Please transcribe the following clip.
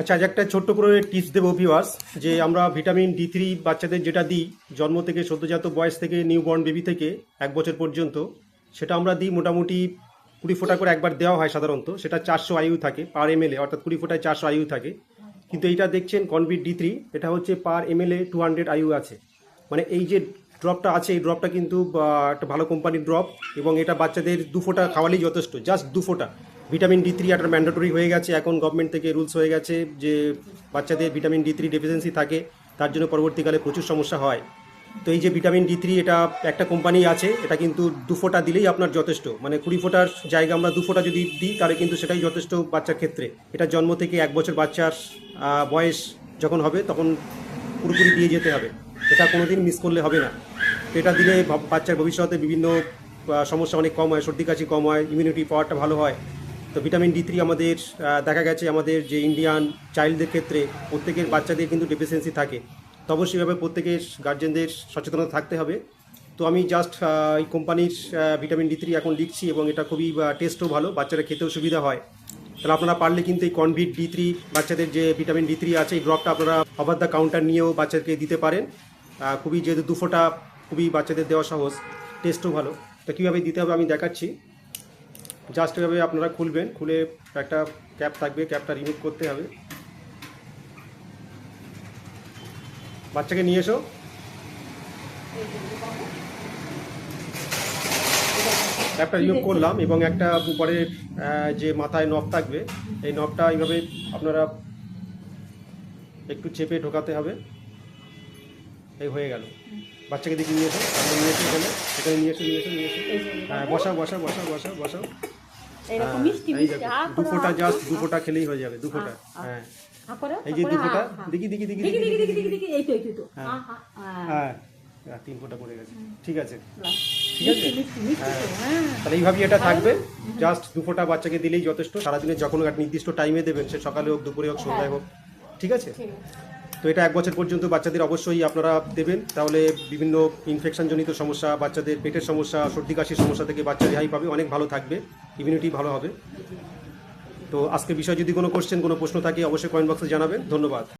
আচ্ছা আজ একটা ছোট্ট করে টিপস দেবো ভিওয়ার্স যে আমরা ভিটামিন ডি থ্রি বাচ্চাদের যেটা দিই, জন্ম থেকে সদ্যজাত বয়স থেকে নিউ বর্ন বেবি থেকে এক বছর পর্যন্ত, সেটা আমরা দিই মোটামুটি কুড়ি ফোঁটা করে একবার দেওয়া হয় সাধারণত, সেটা চারশো আইউ থাকে পার এম এল এ, অর্থাৎ কুড়ি ফোঁটায় চারশো আইউ থাকে। কিন্তু এইটা দেখছেন কনভিট ডি থ্রি এটা হচ্ছে per M L a two hundred IU আছে। মানে এই যে ড্রপটা আছে, এই ড্রপটা কিন্তু একটা ভালো কোম্পানির ড্রপ এবং এটা বাচ্চাদের দু ফোঁটা খাওয়ালেই যথেষ্ট জাস্ট দু ফোঁটা। ভিটামিন ডি থ্রি একটা ম্যান্ডেটরি হয়ে গেছে। এখন গভর্নমেন্ট থেকে রুলস হয়ে গেছে যে বাচ্চাদের ভিটামিন ডি থ্রি ডেফিসিয়েন্সি থাকে, তার জন্য পরবর্তীকালে প্রচুর সমস্যা হয়। তো এই যে ভিটামিন ডি থ্রি, এটা একটা কোম্পানি আছে, এটা কিন্তু দু ফোঁটা দিলেই আপনার যথেষ্ট। মানে কুড়ি ফোঁটার জায়গা আমরা দু ফোঁটা যদি দিই, তাহলে কিন্তু সেটাই যথেষ্ট বাচ্চার ক্ষেত্রে। এটা জন্ম থেকে এক বছর বাচ্চার বয়স যখন হবে, তখন পুরোপুরি দিয়ে যেতে হবে। এটা কোনোদিন মিস করলে হবে না। তো এটা দিলে বাচ্চার ভবিষ্যতে বিভিন্ন সমস্যা অনেক কম হয়, সর্দি কাশি কম হয় ইমিউনিটি পাওয়ারটা ভালো হয়। তো ভিটামিন ডি থ্রি আমাদের দেখা গেছে আমাদের যে ইন্ডিয়ান চাইল্ডদের ক্ষেত্রে প্রত্যেকের বাচ্চাদের কিন্তু ডেফিসিয়েন্সি থাকে। তো অবশ্যই এভাবে প্রত্যেকের গার্জেনদের সচেতনতা থাকতে হবে। তো আমি জাস্ট এই কোম্পানির ভিটামিন ডি থ্রি এখন লিখছি এবং এটা খুবই টেস্টও ভালো বাচ্চারা খেতেও সুবিধা হয়। তাহলে আপনারা পারলে কিন্তু এই কনভিট ডি থ্রি, বাচ্চাদের যে ভিটামিন ডি থ্রি আছে, এই ড্রপটা আপনারা ওভার দ্য কাউন্টার নিয়েও বাচ্চাদেরকে দিতে পারেন। খুবই যেহেতু দু ফোঁটা খুবই বাচ্চাদের দেওয়া সহজ টেস্টও ভালো। তো কীভাবে দিতে হবে আমি দেখাচ্ছি। জাস্ট এভাবে আপনারা খুলবেন খুলে একটা ক্যাপ থাকবে ক্যাপটা রিমুভ করতে হবে। বাচ্চাকে নিয়ে এসো। ক্যাপটা রিমুভ করলাম এবং একটা উপরে যে মাথায় নব থাকবে এই নবটা এইভাবে আপনারা একটু চেপে ঢোকাতে হবে। এই হয়ে গেল। বাচ্চাকে দিকে নিয়ে এসো। আপনি নিয়ে এসো এখানে। এখানে নিয়ে এসো নিয়ে এসো নিয়ে এসো। হ্যাঁ বসাও বসাও বসাও বসাও বসাও। এরকম হ্যাঁ, মিষ্টি মিষ্টি দু ফোঁটা জাস্ট দু ফোঁটা খেলেই হয়ে যাবে দু ফোঁটা হ্যাঁ এই যে দু ফোঁটা। দেখি দেখি দেখি দেখি, দেখি দেখি, দেখি, এই তো, এই তো, হ্যাঁ। হ্যাঁ তিন ফোঁটা পড়ে গেছে ঠিক আছে ঠিক আছে? হ্যাঁ। তাহলে এইভাবেই এটা থাকবে জাস্ট দু ফোঁটা বাচ্চাকে দিলেই যথেষ্ট সারাদিনে যখন একটা নির্দিষ্ট টাইমে দেবেন সে সকালে হোক দুপুরে হোক সন্ধ্যায় হোক ঠিক আছে ঠিক আছে। তো এটা এক বছর পর্যন্ত বাচ্চাদের অবশ্যই আপনারা দেবেন তাহলে বিভিন্ন ইনফেকশনজনিত সমস্যা বাচ্চাদের পেটের সমস্যা সর্দি কাশির সমস্যা থেকে বাচ্চা রেহাই পাবে অনেক ভালো থাকবে ইমিউনিটি ভালো হবে। তো আজকে বিষয় যদি কোনো কোশ্চেন কোনো প্রশ্ন থাকে, অবশ্যই কমেন্ট বক্সে জানাবেন। ধন্যবাদ।